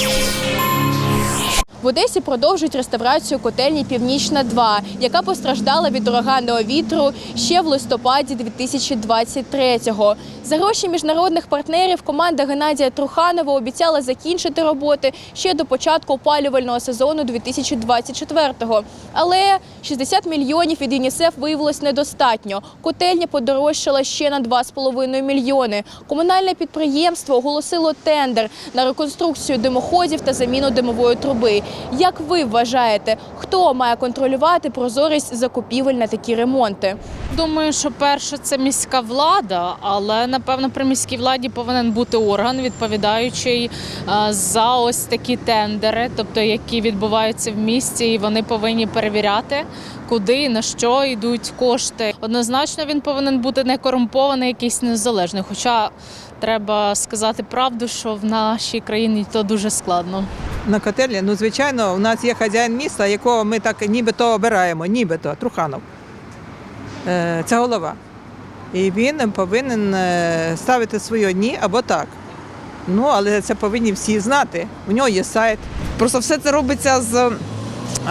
Peace. В Одесі продовжують реставрацію котельні Північна 2 яка постраждала від ураганного вітру ще в листопаді 2023-го. За гроші міжнародних партнерів команда Геннадія Труханова обіцяла закінчити роботи ще до початку опалювального сезону 2024-го. Але 60 мільйонів від ЮНІСЕФ виявилось недостатньо. Котельня подорожчала ще на 2,5 мільйони. Комунальне підприємство оголосило тендер на реконструкцію димоходів та заміну димової труби. Як ви вважаєте, хто має контролювати прозорість закупівель на такі ремонти? Думаю, що перше це міська влада, але напевно при міській владі повинен бути орган, відповідаючий е, за ось такі тендери, тобто які відбуваються в місті, і вони повинні перевіряти, куди і на що йдуть кошти. Однозначно він повинен бути не корумпований, якийсь незалежний. Хоча треба сказати правду, що в нашій країні то дуже складно. На котельні, ну звичайно, у нас є хазяїн міста, якого ми так нібито обираємо, нібито Труханов. Е, Це голова. І він повинен е, ставити свої ні або так. Ну, але це повинні всі знати. У нього є сайт. Просто все це робиться з,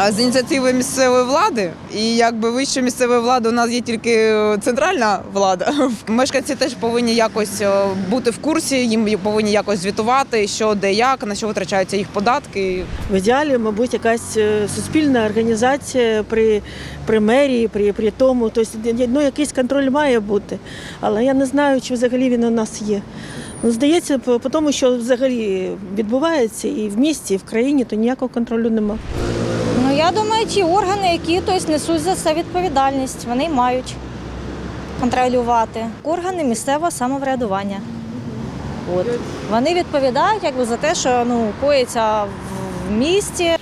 з ініціативи місцевої влади. І якби вище місцевої влади у нас є тільки е, центральна влада. Мешканці теж повинні якось е, бути в курсі, їм повинні якось звітувати, що де як, на що витрачаються їх податки. В ідеалі, мабуть, якась е, суспільна організація при, при мерії, при, при тому. Тобто, ну, якийсь контроль має бути. Але я не знаю, чи взагалі він у нас є. Ну, здається, по, тому, що взагалі відбувається і в місті, і в країні, то ніякого контролю немає. Я думаю, ті органи, які тобто, несуть за це відповідальність, вони мають контролювати. Органи місцевого самоврядування. От. Вони відповідають якби, за те, що ну, коїться в місті.